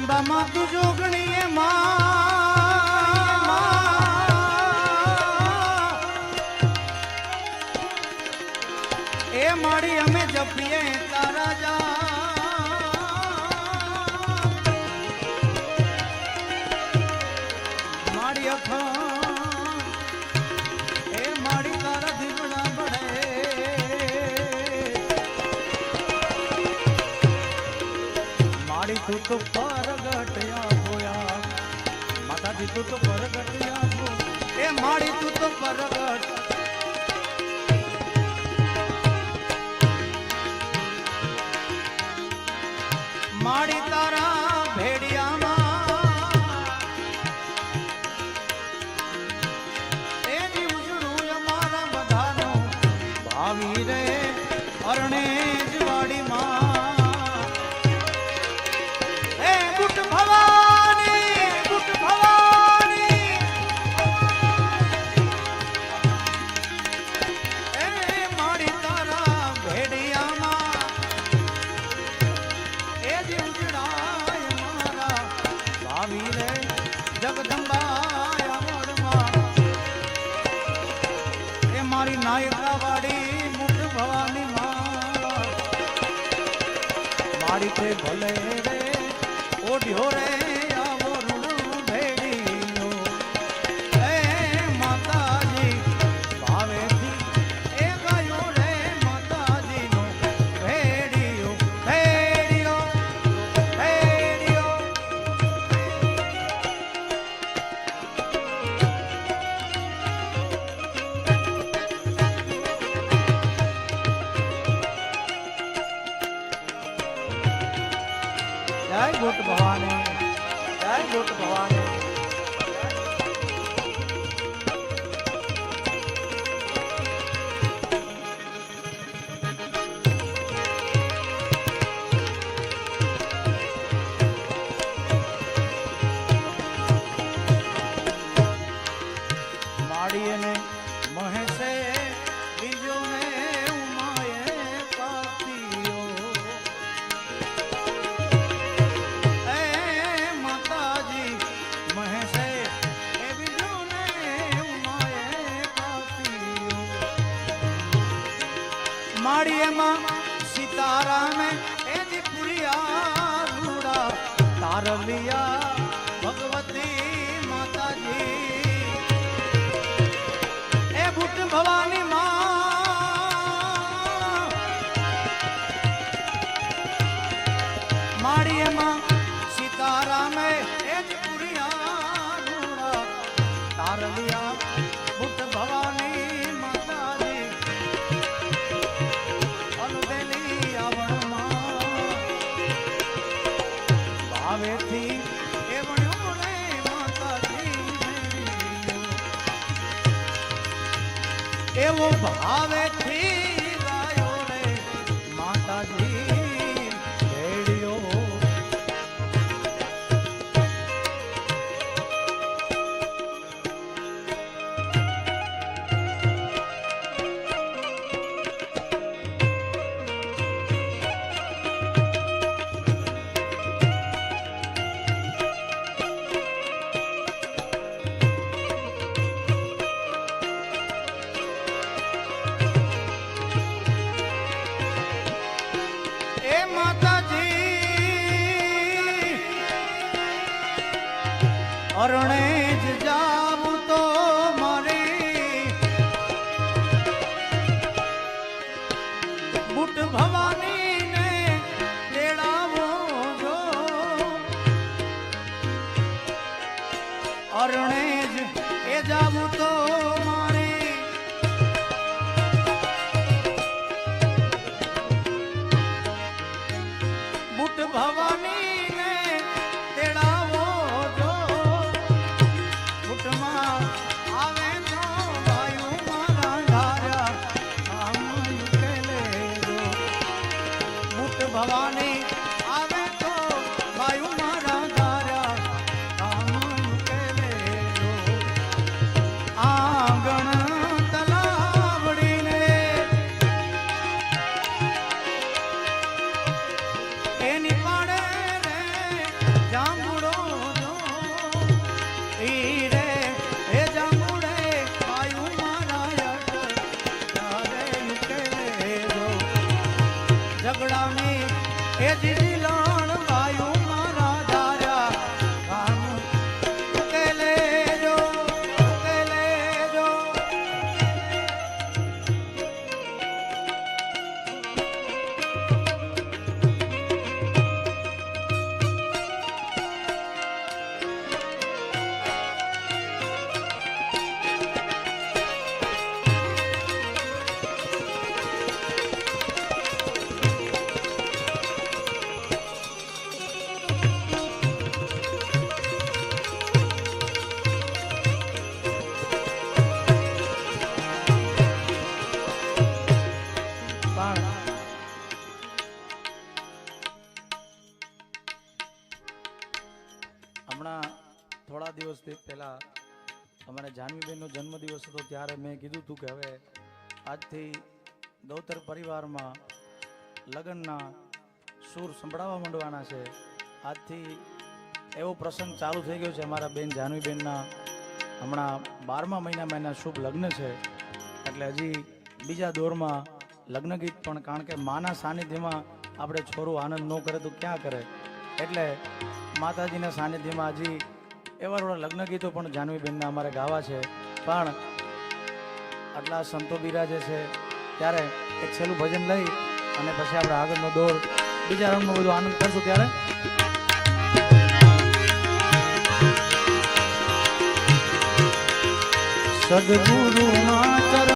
જગદંબામાં તું જોગણીએ માં. એ મારી અમે જપીએ તારા જા મારી અખા એ તું તો પરગટ એ માડી તું તો પરગટ. માડી તારા ભેડિયામાં. એની ઉજળું અમારા બધાનું. ભાવી રે અરણે ભાવી રે જગદંબાય અમરમાં એ મારી નાયકા વાડી મુઠ ભવાની માં મારી તે ભલે રે, ઓઢ્યો રે ગોટ ભવાની જય ગોટ ભવાની માડી એમાં સીતારામે એની પુરિયા રૂડા. તારલિયા ભગવતી માતાજી. એ બુટ ભવાની માં. માડી એમાં સીતારામે એની પુરિયા રૂડા. તારલિયા એવો ભાવેથી માતાજી. અરણે જ જાવ તો મારી. બુટ ભવાની ભવાની હમણાં થોડા દિવસથી પહેલાં અમારે જાનવીબેનનો જન્મદિવસ હતો ત્યારે મેં કીધું હતું કે હવે આજથી ગૌતર પરિવારમાં લગ્નના સૂર સંભળાવવા માંડવાના છે. આજથી એવો પ્રસંગ ચાલુ થઈ ગયો છે. અમારા બેન જાનવીબેનના હમણાં બારમા મહિનામાં એના શુભ લગ્ન છે. એટલે હજી બીજા દોરમાં લગ્ન ગીત પણ કારણ કે માના સાનિધ્યમાં આપણે છોરું આનંદ ન કરે તો ક્યાં કરે? એટલે માતાજીના સાનિધ્યમાં હજી એવા લગ્ન ગીતો પણ જાનવીબેનના અમારે ગાવા છે. પણ આટલા સંતો બિરાજે છે, ત્યારે એક છેલ્લું ભજન લઈ અને પછી આપણે આગળનો દોર બીજા રંગનો બધો આનંદ કરશું ત્યારે. સદગુરુ